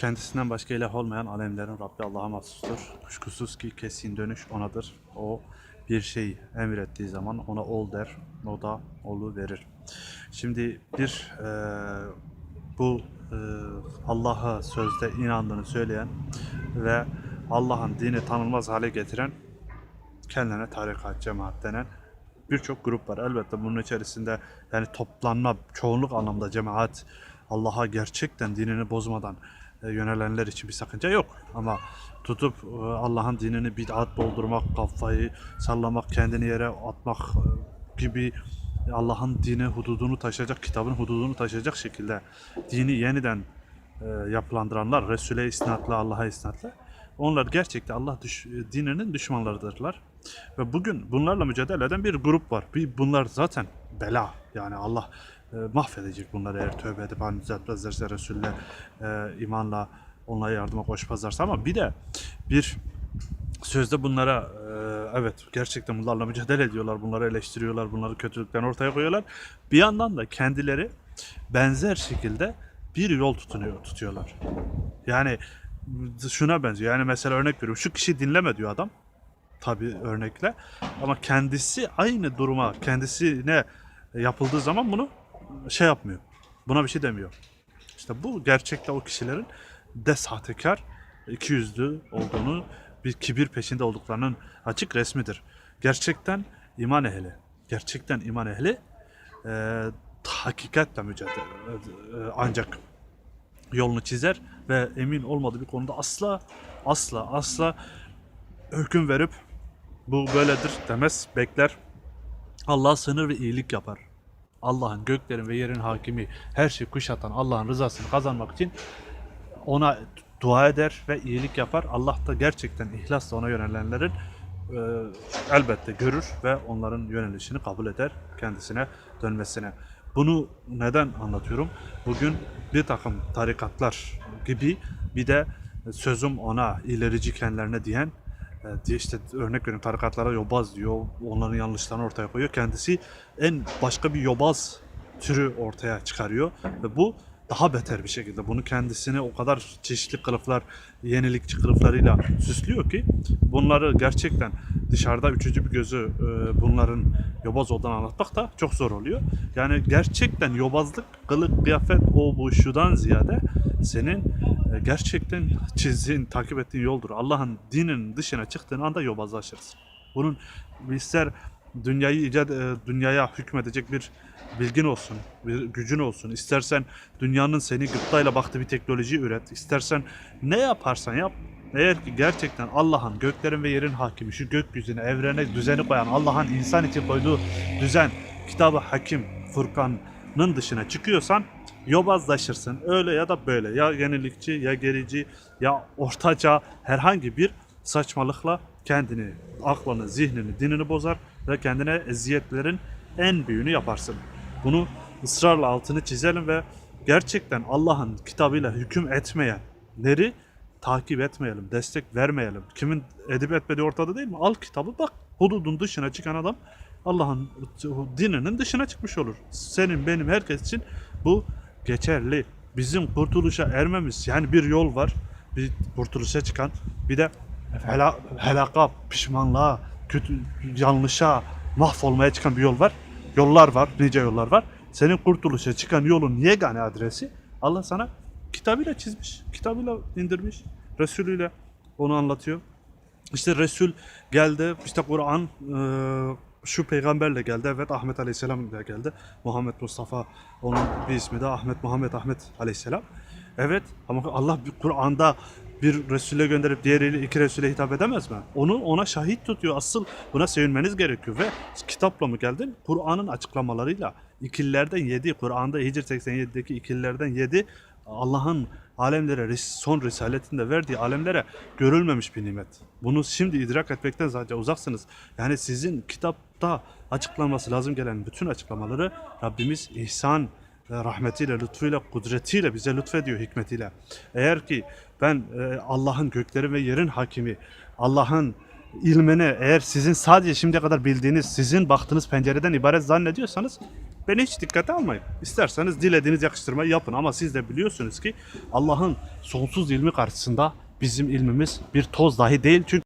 Kendisinden başka ilah olmayan alemlerin Rabbi Allah'a mahsustur. Kuşkusuz ki kesin dönüş onadır. O bir şey emrettiği zaman ona ol der, o da olu verir. Şimdi bir e, bu e, Allah'a sözde inandığını söyleyen ve Allah'ın dini tanınmaz hale getiren kendine tarikat, cemaat denen birçok grup var. Elbette bunun içerisinde yani toplanma, çoğunluk anlamda cemaat Allah'a gerçekten dinini bozmadan yönelenler için bir sakınca yok. Ama tutup e, Allah'ın dinini bid'at doldurmak, kafayı sallamak, kendini yere atmak e, gibi Allah'ın dini hududunu taşıyacak, kitabın hududunu taşıyacak şekilde dini yeniden e, yapılandıranlar, Resul'e isnatla, Allah'a isnatla onlar gerçekten Allah düş, dininin düşmanlarıdırlar. Ve bugün bunlarla mücadele eden bir grup var. Bir, bunlar zaten bela. Yani Allah e, mahvedecek bunları eğer tövbe edip hani düzeltmezlerse Resul'le e, imanla onlara yardıma koşmazlarsa ama bir de bir sözde bunlara e, evet gerçekten bunlarla mücadele ediyorlar, bunları eleştiriyorlar, bunları kötülükten ortaya koyuyorlar. Bir yandan da kendileri benzer şekilde bir yol tutunuyor, tutuyorlar. Yani şuna benziyor. Yani mesela örnek veriyorum. Şu kişi dinleme diyor adam. Tabi örnekle. Ama kendisi aynı duruma kendisine yapıldığı zaman bunu şey yapmıyor. Buna bir şey demiyor. İşte bu gerçekte o kişilerin de sahtekar, ikiyüzlü olduğunu, bir kibir peşinde olduklarının açık resmidir. Gerçekten iman ehli, gerçekten iman ehli e, hakikatle mücadele e, ancak yolunu çizer ve emin olmadığı bir konuda asla asla asla hüküm verip bu böyledir demez, bekler. Allah sınır ve iyilik yapar. Allah'ın göklerin ve yerin hakimi, her şeyi kuşatan Allah'ın rızasını kazanmak için ona dua eder ve iyilik yapar. Allah da gerçekten ihlasla ona yönelenlerin e, elbette görür ve onların yönelişini kabul eder kendisine dönmesine. Bunu neden anlatıyorum? Bugün bir takım tarikatlar gibi bir de sözüm ona ilerici kendilerine diyen diye işte örnek veriyorum tarikatlara yobaz diyor. Onların yanlışlarını ortaya koyuyor. Kendisi en başka bir yobaz türü ortaya çıkarıyor ve bu daha beter bir şekilde bunu kendisini o kadar çeşitli kılıflar, yenilikçi kılıflarıyla süslüyor ki bunları gerçekten dışarıda üçüncü bir gözü e, bunların yobaz olduğunu anlatmak da çok zor oluyor. Yani gerçekten yobazlık, kılık, kıyafet, o bu şudan ziyade senin e, gerçekten çizdiğin, takip ettiğin yoldur. Allah'ın dininin dışına çıktığın anda yobazlaşırsın. Bunun ister dünyayı icat, e, dünyaya hükmedecek bir bilgin olsun, bir gücün olsun. İstersen dünyanın seni gıptayla baktığı bir teknoloji üret. İstersen ne yaparsan yap. Eğer ki gerçekten Allah'ın göklerin ve yerin hakimi, şu gökyüzüne, evrene düzeni koyan, Allah'ın insan için koyduğu düzen, kitabı hakim, Furkan'ın dışına çıkıyorsan yobazlaşırsın. Öyle ya da böyle. Ya yenilikçi, ya gerici, ya ortaca herhangi bir saçmalıkla kendini, aklını, zihnini, dinini bozar ve kendine eziyetlerin en büyüğünü yaparsın. Bunu ısrarla altını çizelim ve gerçekten Allah'ın kitabıyla hüküm etmeyenleri takip etmeyelim, destek vermeyelim. Kimin edip etmediği ortada değil mi? Al kitabı bak. Hududun dışına çıkan adam Allah'ın dininin dışına çıkmış olur. Senin, benim, herkes için bu geçerli. Bizim kurtuluşa ermemiz yani bir yol var. Bir kurtuluşa çıkan bir de hela, helaka, pişmanlığa, kötü, yanlışa, mahvolmaya çıkan bir yol var. Yollar var, nice yollar var. Senin kurtuluşa çıkan yolun yegane adresi Allah sana kitabıyla çizmiş, kitabıyla indirmiş, Resulüyle onu anlatıyor. İşte Resul geldi, işte Kur'an e, şu peygamberle geldi. Evet Ahmet Aleyhisselam ile geldi. Muhammed Mustafa onun bir ismi de Ahmet Muhammed Ahmet Aleyhisselam. Evet ama Allah Kur'an'da bir Resul'e gönderip diğeriyle iki Resul'e hitap edemez mi? Onu ona şahit tutuyor. Asıl buna sevinmeniz gerekiyor ve kitapla mı geldin? Kur'an'ın açıklamalarıyla ikililerden yedi, Kur'an'da Hicr 87'deki ikililerden yedi Allah'ın alemlere son risaletinde verdiği alemlere görülmemiş bir nimet. Bunu şimdi idrak etmekten zaten uzaksınız. Yani sizin kitapta açıklanması lazım gelen bütün açıklamaları Rabbimiz ihsan rahmetiyle, lütfuyla, kudretiyle bize lütfediyor hikmetiyle. Eğer ki ben e, Allah'ın gökleri ve yerin hakimi, Allah'ın ilmini eğer sizin sadece şimdiye kadar bildiğiniz, sizin baktığınız pencereden ibaret zannediyorsanız Beni hiç dikkate almayın. İsterseniz dilediğiniz yakıştırmayı yapın ama siz de biliyorsunuz ki Allah'ın sonsuz ilmi karşısında bizim ilmimiz bir toz dahi değil. Çünkü